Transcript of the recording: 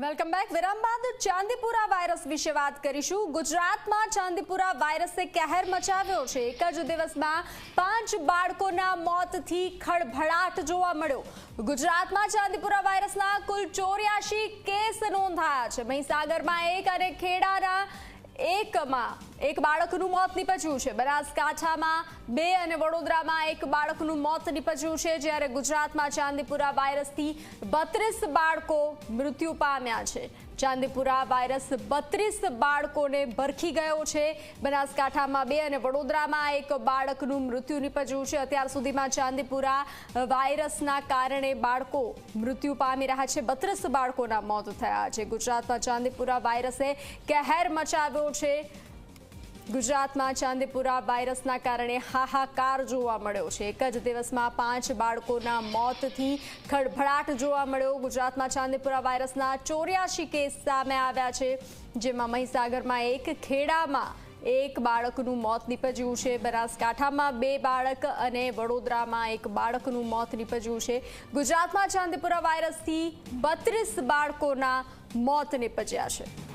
Welcome back વિરામ બાદ Chandipura virus વિશે વાત કરીશું. ગુજરાતમાં ચાંદીપુરા વાયરસે કહેર મચાવ્યો છે. એક જ દિવસમાં પાંચ બાળકોના મોતથી ખળભળાટ જોવા મળ્યો. ગુજરાતમાં ચાંદીપુરા વાયરસના કુલ ચોર્યાસી કેસ નોંધાયા છે. મહીસાગરમાં એક અને ખેડાના એકમાં એક બાળકનું મોત નીપજ્યું છે. બનાસકાંઠામાં બે અને વડોદરામાં એક બાળકનું મોત નીપજ્યું છે, જ્યારે ગુજરાતમાં ચાંદીપુરા વાયરસથી બત્રીસ બાળકો મૃત્યુ પામ્યા છે. ચાંદીપુરા વાયરસ બત્રીસ બાળકોને ભરખી ગયો છે. બનાસકાંઠામાં બે અને વડોદરામાં એક બાળકનું મૃત્યુ નીપજ્યું છે. અત્યાર સુધીમાં ચાંદીપુરા વાયરસના કારણે બાળકો મૃત્યુ પામી રહ્યા છે. બત્રીસ બાળકોના મોત થયા છે. ગુજરાતમાં ચાંદીપુરા વાયરસે કહેર મચાવ્યો છે. ગુજરાતમાં ચાંદીપુરા વાયરસના કારણે હાહાકાર જોવા મળ્યો છે. એક જ દિવસમાં પાંચ બાળકોના મોતથી ખળભળાટ જોવા મળ્યો. ગુજરાતમાં ચાંદીપુરા વાયરસના ચોર્યાસી કેસ સામે આવ્યા છે. જેમાં મહીસાગરમાં એક, ખેડામાં એક બાળકનું મોત નીપજ્યું છે. બનાસકાંઠામાં બે બાળક અને વડોદરામાં એક બાળકનું મોત નીપજ્યું છે. ગુજરાતમાં ચાંદીપુરા વાયરસથી બત્રીસ બાળકોના મોત નીપજ્યા છે.